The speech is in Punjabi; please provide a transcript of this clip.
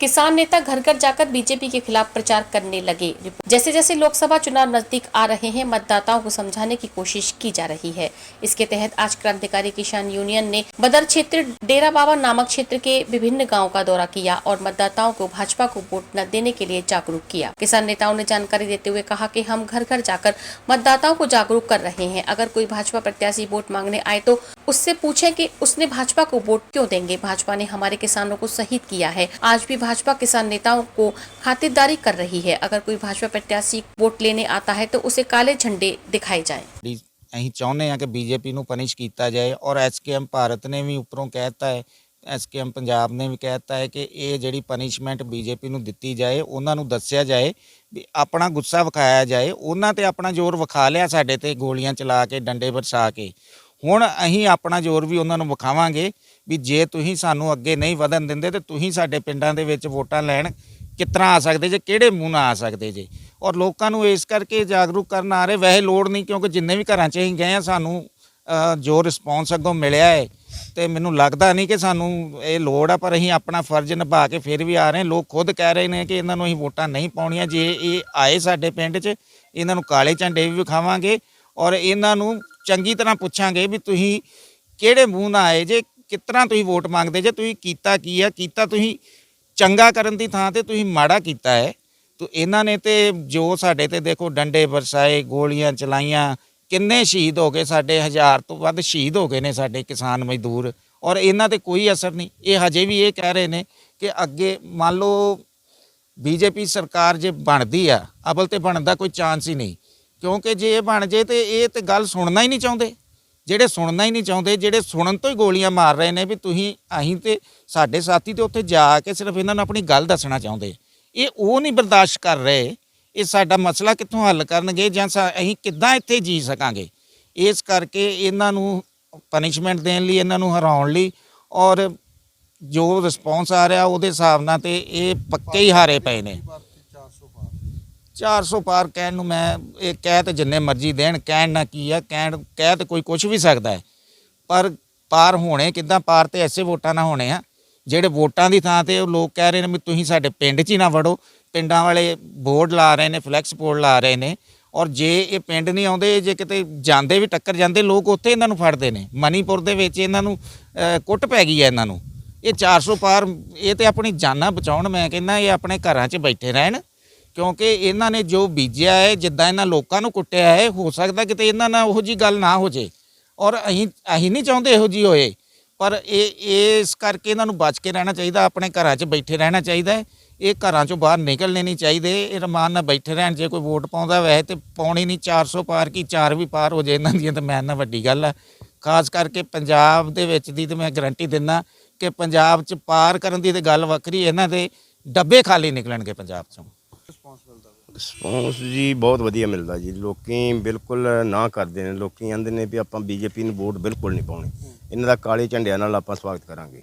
किसान नेता घर घर जाकर बीजेपी के खिलाफ प्रचार करने लगे। जैसे जैसे लोकसभा चुनाव नज़दीक आ रहे हैं, मतदाताओं को समझाने की कोशिश की जा रही है। इसके तहत आज क्रांतिकारी किसान यूनियन ने बदर क्षेत्र, डेरा बाबा नामक क्षेत्र के विभिन्न गाँवों का दौरा किया और मतदाताओं को भाजपा को वोट न देने के लिए जागरूक किया। किसान नेताओं ने जानकारी देते हुए कहा की हम घर घर जाकर मतदाताओं को जागरूक कर रहे हैं। अगर कोई भाजपा प्रत्याशी वोट मांगने आए तो उससे पूछें कि उसने भाजपा को वोट क्यों देंगे भाजपा ने हमारे किसानों को शहीद किया है आज भी भाजपा किसान नेताओं को खातिरदारी कर रही है अगर कोई भाजपा प्रत्याशी वोट लेने आता है तो उसे काले झंडे दिखाए जाएं ਵੀ ਅਸੀਂ ਚਾਹੁੰਦੇ ਹਾਂ ਕਿ ਬੀਜੇਪੀ ਨੂੰ ਪਨਿਸ਼ ਕੀਤਾ ਜਾਏ ਔਰ ਐਸਕੇਐਮ ਭਾਰਤ ਨੇ ਵੀ ਉੱਪਰੋਂ ਕਹਿਤਾ ਹੈ ਐਸਕੇਐਮ ਪੰਜਾਬ ਨੇ ਵੀ ਕਹਿਤਾ ਹੈ ਕਿ ਇਹ ਜਿਹੜੀ ਪਨਿਸ਼ਮੈਂਟ ਬੀਜੇਪੀ ਨੂੰ ਦਿੱਤੀ ਜਾਏ ਉਹਨਾਂ ਨੂੰ ਦੱਸਿਆ ਜਾਏ ਵੀ ਆਪਣਾ ਗੁੱਸਾ ਵਿਖਾਇਆ ਜਾਏ ਉਹਨਾਂ ਤੇ ਆਪਣਾ ਜ਼ੋਰ ਵਿਖਾ ਲਿਆ ਸਾਡੇ ਤੇ ਗੋਲੀਆਂ ਚਲਾ ਕੇ ਡੰਡੇ ਵਰਸਾ ਕੇ ਹੁਣ ਅਸੀਂ ਆਪਣਾ ਜ਼ੋਰ ਵੀ ਉਹਨਾਂ ਨੂੰ ਵਿਖਾਵਾਂਗੇ ਵੀ ਜੇ ਤੁਸੀਂ ਸਾਨੂੰ ਅੱਗੇ ਨਹੀਂ ਵਧਣ ਦਿੰਦੇ ਤੇ ਤੁਸੀਂ ਸਾਡੇ ਪਿੰਡਾਂ ਦੇ ਵਿੱਚ ਵੋਟਾਂ ਲੈਣ ਕਿਤਨਾ ਆ ਸਕਦੇ ਜੇ, ਕਿਹੜੇ ਮੂੰਹ ਨਾਲ ਆ ਸਕਦੇ ਜੇ? ਔਰ ਲੋਕਾਂ ਨੂੰ ਇਸ ਕਰਕੇ ਜਾਗਰੂਕ ਕਰਨ ਆ ਰਹੇ, ਵੈਸੇ ਲੋੜ ਨਹੀਂ ਕਿਉਂਕਿ ਜਿੰਨੇ ਵੀ ਘਰਾਂ 'ਚ ਅਸੀਂ ਗਏ ਆ ਸਾਨੂੰ ਜੋ ਰਿਸਪੌਂਸ ਅੱਗੋਂ ਮਿਲਿਆ ਹੈ ਤੇ ਮੈਨੂੰ ਲੱਗਦਾ ਨਹੀਂ ਕਿ ਸਾਨੂੰ ਇਹ ਲੋੜ ਆ, ਪਰ ਅਸੀਂ ਆਪਣਾ ਫਰਜ਼ ਨਿਭਾ ਕੇ ਫਿਰ ਵੀ ਆ ਰਹੇ ਲੋਕ ਖੁਦ ਕਹਿ ਰਹੇ ਨੇ ਕਿ ਇਹਨਾਂ ਨੂੰ ਅਸੀਂ ਵੋਟਾਂ ਨਹੀਂ ਪਾਉਣੀਆਂ, ਜੇ ਇਹ ਆਏ ਸਾਡੇ ਪਿੰਡ 'ਚ, ਇਹਨਾਂ ਨੂੰ ਕਾਲੇ ਝੰਡੇ ਵੀ ਵਿਖਾਵਾਂਗੇ ਔਰ ਇਹਨਾਂ ਨੂੰ ਚੰਗੀ ਤਰ੍ਹਾਂ ਪੁੱਛਾਂਗੇ ਵੀ ਤੁਸੀਂ ਕਿਹੜੇ ਮੂੰਹ ਨਾਲ ਆਏ, ਜੇ ਕਿਤਨਾ ਤੁਸੀਂ ਵੋਟ ਮੰਗਦੇ, ਜੇ ਤੁਸੀਂ ਕੀਤਾ ਕੀ ਹੈ ਕੀਤਾ ਤੁਸੀਂ ਚੰਗਾ ਕਰਨ ਦੀ ਥਾਂ ਤੇ ਤੁਸੀਂ ਮਾੜਾ ਕੀਤਾ ਹੈ, ਤੋ ਇਹਨਾਂ ਨੇ ਤੇ ਜੋ ਸਾਡੇ ਤੇ ਦੇਖੋ ਡੰਡੇ ਵਰਸਾਏ, ਗੋਲੀਆਂ ਚਲਾਈਆਂ, ਕਿੰਨੇ ਸ਼ਹੀਦ ਹੋ ਗਏ ਸਾਡੇ, ਹਜ਼ਾਰ ਤੋਂ ਵੱਧ ਸ਼ਹੀਦ ਹੋ ਗਏ ਨੇ ਸਾਡੇ ਕਿਸਾਨ ਮਜ਼ਦੂਰ, ਔਰ ਇਹਨਾਂ ਤੇ ਕੋਈ ਅਸਰ ਨਹੀਂ। ਇਹ ਹਜੇ ਵੀ ਇਹ ਕਹਿ ਰਹੇ ਨੇ ਕਿ ਅੱਗੇ ਮੰਨ ਲਓ ਬੀਜੇਪੀ ਸਰਕਾਰ ਜੇ ਬਣਦੀ ਆ ਅਬਲ ਤੇ ਬਣਨ ਦਾ ਕੋਈ ਚਾਂਸ ਹੀ ਨਹੀਂ। ਕਿਉਂਕਿ ਜੇ ਇਹ ਬਣ ਜੇ ਤੇ ਇਹ ਤੇ ਗੱਲ ਸੁਣਨਾ ਹੀ ਨਹੀਂ ਚਾਹੁੰਦੇ। ਜਿਹੜੇ ਸੁਣਨਾ ਹੀ ਨਹੀਂ ਚਾਹੁੰਦੇ, ਜਿਹੜੇ ਸੁਣਨ ਤੋਂ ਹੀ ਗੋਲੀਆਂ ਮਾਰ ਰਹੇ ਨੇ ਵੀ ਤੁਸੀਂ ਅਸੀਂ ਤੇ ਸਾਡੇ ਸਾਥੀ ਤੇ ਉੱਥੇ ਜਾ ਕੇ ਸਿਰਫ ਇਹਨਾਂ ਨੂੰ ਆਪਣੀ ਗੱਲ ਦੱਸਣਾ ਚਾਹੁੰਦੇ। ਇਹ ਉਹ ਨਹੀਂ ਬਰਦਾਸ਼ਤ ਕਰ ਰਹੇ, ਇਹ ਸਾਡਾ ਮਸਲਾ ਕਿੱਥੋਂ ਹੱਲ ਕਰਨਗੇ ਜਾਂ ਸਾ- ਅਸੀਂ ਕਿੱਦਾਂ ਇੱਥੇ ਜੀ ਸਕਾਂਗੇ। ਇਸ ਕਰਕੇ ਇਹਨਾਂ ਨੂੰ ਪਨਿਸ਼ਮੈਂਟ ਦੇਣ ਲਈ, ਇਹਨਾਂ ਨੂੰ ਹਰਾਉਣ ਲਈ ਔਰ ਜੋ ਰਿਸਪੌਂਸ ਆ ਰਿਹਾ ਉਹਦੇ ਹਿਸਾਬ ਨਾਲ ਤੇ ਇਹ ਪੱਕੇ ਹੀ ਹਾਰੇ ਪਏ ਨੇ। 400 ਪਾਰ ਕਹਿਣ ਨੂੰ ਮੈਂ, ਇਹ ਕਹਿ ਤੇ ਜਿੰਨੇ ਮਰਜ਼ੀ ਦੇਣ, ਕਹਿਣ ਨਾ ਕੀ ਆ, ਕਹਿਣ, ਕਹਿ ਤੇ ਕੋਈ ਕੁਝ ਵੀ ਸਕਦਾ ਹੈ। ਪਰ ਪਾਰ ਹੋਣੇ ਕਿੱਦਾਂ? ਪਾਰ ਤੇ ਐਸੇ ਵੋਟਾਂ ਨਾ ਹੋਣੇ ਆ, ਜਿਹੜੇ ਵੋਟਾਂ ਦੀ ਥਾਂ ਤੇ ਉਹ ਲੋਕ ਕਹਿ ਰਹੇ ਨੇ ਵੀ ਤੁਸੀਂ ਸਾਡੇ ਪਿੰਡ 'ਚ ਹੀ ਨਾ ਵੜੋ। ਪਿੰਡਾਂ ਵਾਲੇ ਬੋਰਡ ਲਾ ਰਹੇ ਨੇ, ਫਲੈਕਸ ਬੋਰਡ ਲਾ ਰਹੇ ਨੇ। ਔਰ ਜੇ ਇਹ ਪਿੰਡ ਨਹੀਂ ਆਉਂਦੇ, ਜੇ ਕਿਤੇ ਜਾਂਦੇ ਵੀ ਟੱਕਰ ਜਾਂਦੇ, ਲੋਕ ਉੱਥੇ ਇਹਨਾਂ ਨੂੰ ਫੜਦੇ ਨੇ। ਮਨੀਪੁਰ ਦੇ ਵਿੱਚ ਇਹਨਾਂ ਨੂੰ ਕੁੱਟ ਪੈ ਗਈ ਹੈ ਇਹਨਾਂ ਨੂੰ। ਇਹ 400 ਪਾਰ, ਇਹ ਤੇ ਆਪਣੀ ਜਾਨਾਂ ਬਚਾਉਣ, ਮੈਂ ਕਹਿੰਦਾ ਇਹ ਆਪਣੇ ਘਰਾਂ 'ਚ ਬੈਠੇ ਰਹਿਣ। ਕਿਉਂਕਿ ਇਹਨਾਂ ਨੇ ਜੋ ਬੀਜਿਆ ਹੈ, ਜਿੱਦਾਂ ਇਹਨਾਂ ਲੋਕਾਂ ਨੂੰ ਕੁੱਟਿਆ ਹੈ, ਹੋ ਸਕਦਾ ਕਿਤੇ ਇਹਨਾਂ ਨਾਲ ਉਹੋ ਜੀ ਗੱਲ ਨਾ ਹੋ ਜੇ। ਔਰ ਅਸੀਂ ਅਸੀਂ ਨਹੀਂ ਚਾਹੁੰਦੇ ਇਹੋ ਜੀ ਹੋਏ। ਪਰ ਇਹ, ਇਸ ਕਰਕੇ ਇਹਨਾਂ ਨੂੰ ਬਚ ਕੇ ਰਹਿਣਾ ਚਾਹੀਦਾ, ਆਪਣੇ ਘਰਾਂ 'ਚ ਬੈਠੇ ਰਹਿਣਾ ਚਾਹੀਦਾ ਇਹ ਘਰਾਂ 'ਚੋਂ ਬਾਹਰ ਨਿਕਲਣੇ ਨਹੀਂ ਚਾਹੀਦੇ। ਇਹ ਰਮਾਨ ਨਾਲ ਬੈਠੇ ਰਹਿਣ, ਜੇ ਕੋਈ ਵੋਟ ਪਾਉਂਦਾ ਵੈਸੇ ਤੇ ਪਾਉਣੀ ਨਹੀਂ 400 ਪਾਰ ਕੀ 4 ਵੀ ਪਾਰ ਹੋ ਜੇ ਇਹਨਾਂ ਦੀਆਂ, ਤਾਂ ਮੈਂ ਨਾ ਵੱਡੀ ਗੱਲ ਆ। ਖਾਸ ਕਰਕੇ ਪੰਜਾਬ ਦੇ ਵਿੱਚ ਦੀ ਤੇ ਮੈਂ ਗਰੰਟੀ ਦਿੰਦਾ ਕਿ ਪੰਜਾਬ 'ਚ ਪਾਰ ਕਰਨ ਦੀ ਤੇ ਗੱਲ ਵੱਖਰੀ, ਇਹਨਾਂ ਦੇ ਡੱਬੇ ਖਾਲੀ ਨਿਕਲਣਗੇ ਪੰਜਾਬ 'ਚੋਂ। ਰਿਸਪੌਂਸ ਜੀ ਬਹੁਤ ਵਧੀਆ ਮਿਲਦਾ ਜੀ। ਲੋਕੀ ਬਿਲਕੁਲ ਨਾ ਕਰਦੇ ਨੇ। ਲੋਕੀ ਕਹਿੰਦੇ ਨੇ ਵੀ ਆਪਾਂ ਬੀਜੇਪੀ ਨੂੰ ਵੋਟ ਬਿਲਕੁਲ ਨਹੀਂ ਪਾਉਣੀ। ਇਹਨਾਂ ਦਾ ਕਾਲੇ ਝੰਡਿਆਂ ਨਾਲ ਆਪਾਂ ਸਵਾਗਤ ਕਰਾਂਗੇ।